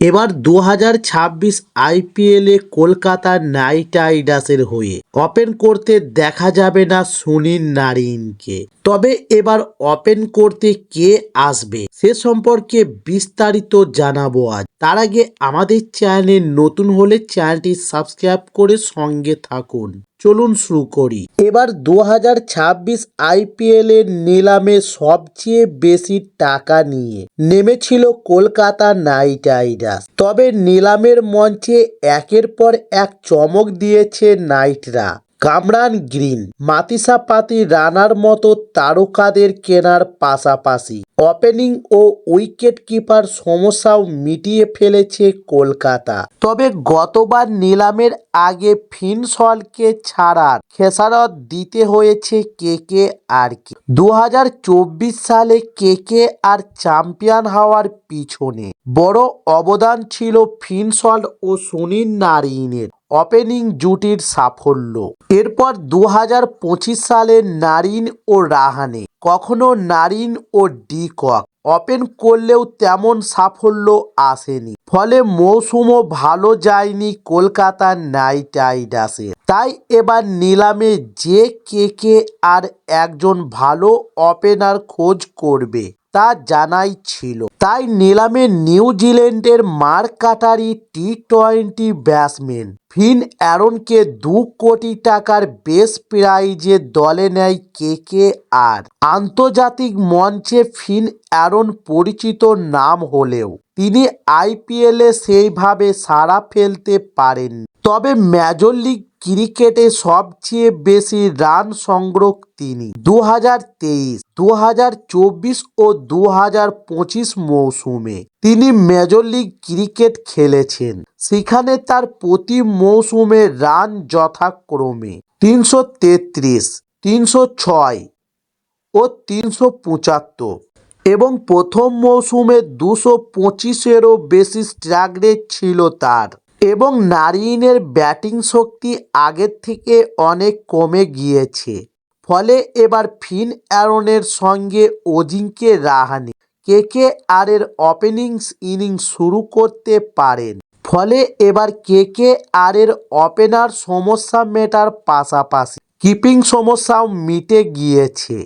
এবার দু হাজার ছাব্বিশ আইপিএলে কলকাতা নাইট রাইডার্সের হয়ে ওপেন করতে দেখা যাবে না সুনীল নারিনকে। তবে এবার ওপেন করতে কে আসবে সে সম্পর্কে বিস্তারিত জানাব আজ। তার আগে আমাদের চ্যানেলে নতুন হলে চ্যানেলটি সাবস্ক্রাইব করে সঙ্গে থাকুন। চলুন শুরু করি। এবার দু হাজার ছাব্বিশ আইপিএল এর নিলামে সবচেয়ে বেশি টাকা নিয়ে নেমেছিল কলকাতা নাইট রাইডার্স। তবে নিলামের মঞ্চে একের পর এক চমক দিয়েছে নাইটরা। কামরান গ্রিন মাতিসা পাতি রানার মতো তারকাদের কেনার পাশাপাশি ওপেনিং ও উইকেট কিপার সমস্যাও মিটিয়ে ফেলেছে কলকাতা। তবে গতবার নিলামের আগে ফিনসলকে ছাড়ার খেসারত দিতে হয়েছে কে কে আর কি দু সালে কে কে আর চ্যাম্পিয়ন হওয়ার পিছনে বড় অবদান ছিল ফিনসল ও সুনীল নারিনের। ওপেনিং জুটির সাফল্য। এরপর দু হাজার পঁচিশ সালে নারিন ও রাহানে, কখনো নারিন ও ডিকক ওপেন করলেও তেমন সাফল্য আসেনি। ফলে মৌসুমও ভালো যায়নি কলকাতা নাইট রাইডার্সের তাই এবার নিলামে যে কে কে আর একজন ভালো ওপেনার খোঁজ করবে। তা জানাই ছিল। তাই নিলামে নিউজিল্যান্ডের মার কাটারি টি টোয়েন্টি ব্যাটসম্যান ফিন অ্যারনকে দু কোটি টাকার বেস প্রাইজে দলে নেয় কে কে আর। আন্তর্জাতিক মঞ্চে ফিন অ্যারন পরিচিত নাম হলেও তিনি আইপিএলে সেইভাবে সাড়া ফেলতে পারেন তবে মেজর লিগ ক্রিকেটে সবচেয়ে বেশি রান সংগ্রহ তিনি। দু হাজার তেইশ দু হাজার চব্বিশ ও দু হাজার পঁচিশ মৌসুমে তিনি মেজর লিগ ক্রিকেট খেলেছেন। সেখানে তার প্রতি মৌসুমে রান যথাক্রমে তিনশো তেত্রিশ, তিনশো ছয় ও তিনশো পঁচাত্তর এবং প্রথম মৌসুমে দুশো পঁচিশেরও বেশি স্ট্রাইক রেট ছিল তার। এবং নারিনের ব্যাটিং শক্তি আগের থেকে অনেক কমে গিয়েছে। ফলে এবার ফিন অ্যারনের সঙ্গে অজিঙ্কে রাহানে। কে কে আর এর ওপেনিংস ইনিংস শুরু করতে পারেন। ফলে এবার কে কে আর এর ওপেনার সমস্যা মেটার পাশাপাশি কিপিং সমস্যাও মিটে গিয়েছে।